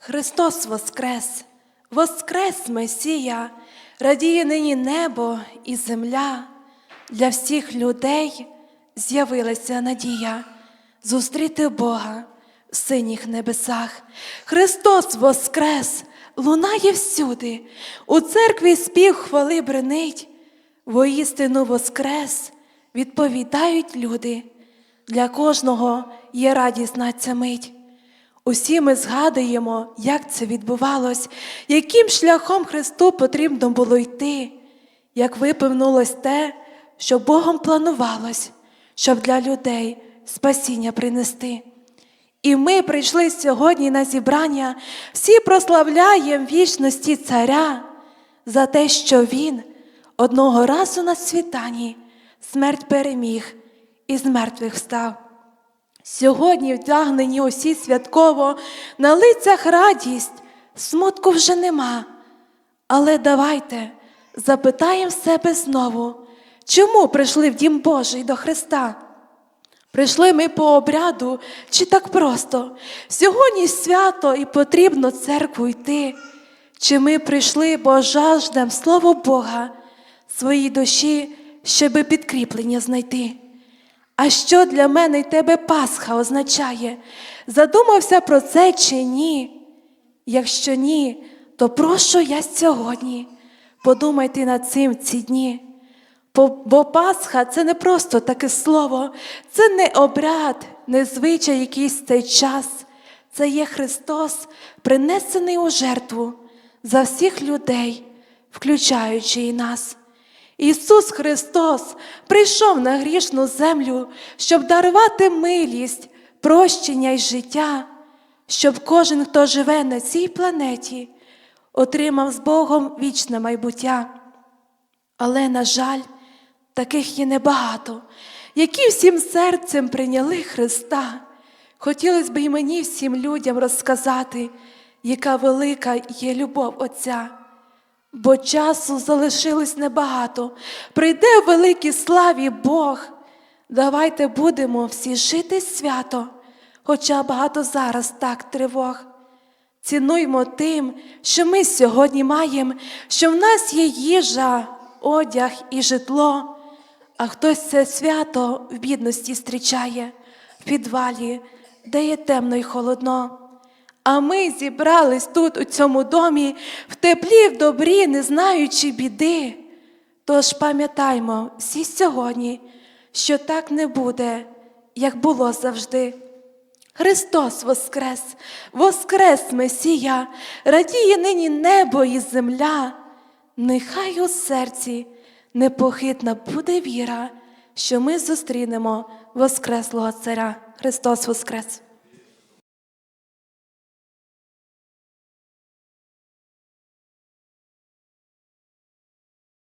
Христос Воскрес, Воскрес Месія, радіє нині небо і земля. Для всіх людей з'явилася надія зустріти Бога в синіх небесах. Христос Воскрес, лунає всюди, у церкві спів хвали бренить, воістину Воскрес, відповідають люди. Для кожного є радісна ця мить. Усі ми згадуємо, як це відбувалось, яким шляхом Христу потрібно було йти, як виповнилось те, що Богом планувалось, щоб для людей спасіння принести. І ми прийшли сьогодні на зібрання, всі прославляємо вічності Царя за те, що Він одного разу на світанні смерть переміг і з мертвих встав. Сьогодні вдягнені усі святково, на лицях радість, смутку вже нема. Але давайте запитаємо себе знову, чому прийшли в Дім Божий до Христа? Прийшли ми по обряду, чи так просто? Сьогодні свято і потрібно церкву йти. Чи ми прийшли, бо жаждем Слово Бога, своїй душі, щоби підкріплення знайти? А що для мене й тебе Пасха означає? Задумався про це чи ні? Якщо ні, то прошу я сьогодні. Подумайте над цим ці дні. Бо, Пасха це не просто таке слово, це не обряд, не звичай якийсь цей час. Це є Христос, принесений у жертву за всіх людей, включаючи і нас. Ісус Христос прийшов на грішну землю, щоб дарувати милість, прощення й життя, щоб кожен, хто живе на цій планеті, отримав з Богом вічне майбуття. Але, на жаль, таких є небагато, які всім серцем прийняли Христа. Хотілося б і мені всім людям розказати, яка велика є любов Отця. Бо часу залишилось небагато. Прийде в великій славі Бог. Давайте будемо всі жити свято, хоча багато зараз так тривог. Цінуймо тим, що ми сьогодні маємо, що в нас є їжа, одяг і житло, а хтось це свято в бідності зустрічає, в підвалі, де є темно й холодно. А ми зібрались тут, у цьому домі, в теплі, в добрі, не знаючи біди. Тож пам'ятаймо всі сьогодні, що так не буде, як було завжди. Христос Воскрес, Воскрес Месія, радіє нині небо і земля. Нехай у серці непохитна буде віра, що ми зустрінемо Воскреслого Царя. Христос Воскрес!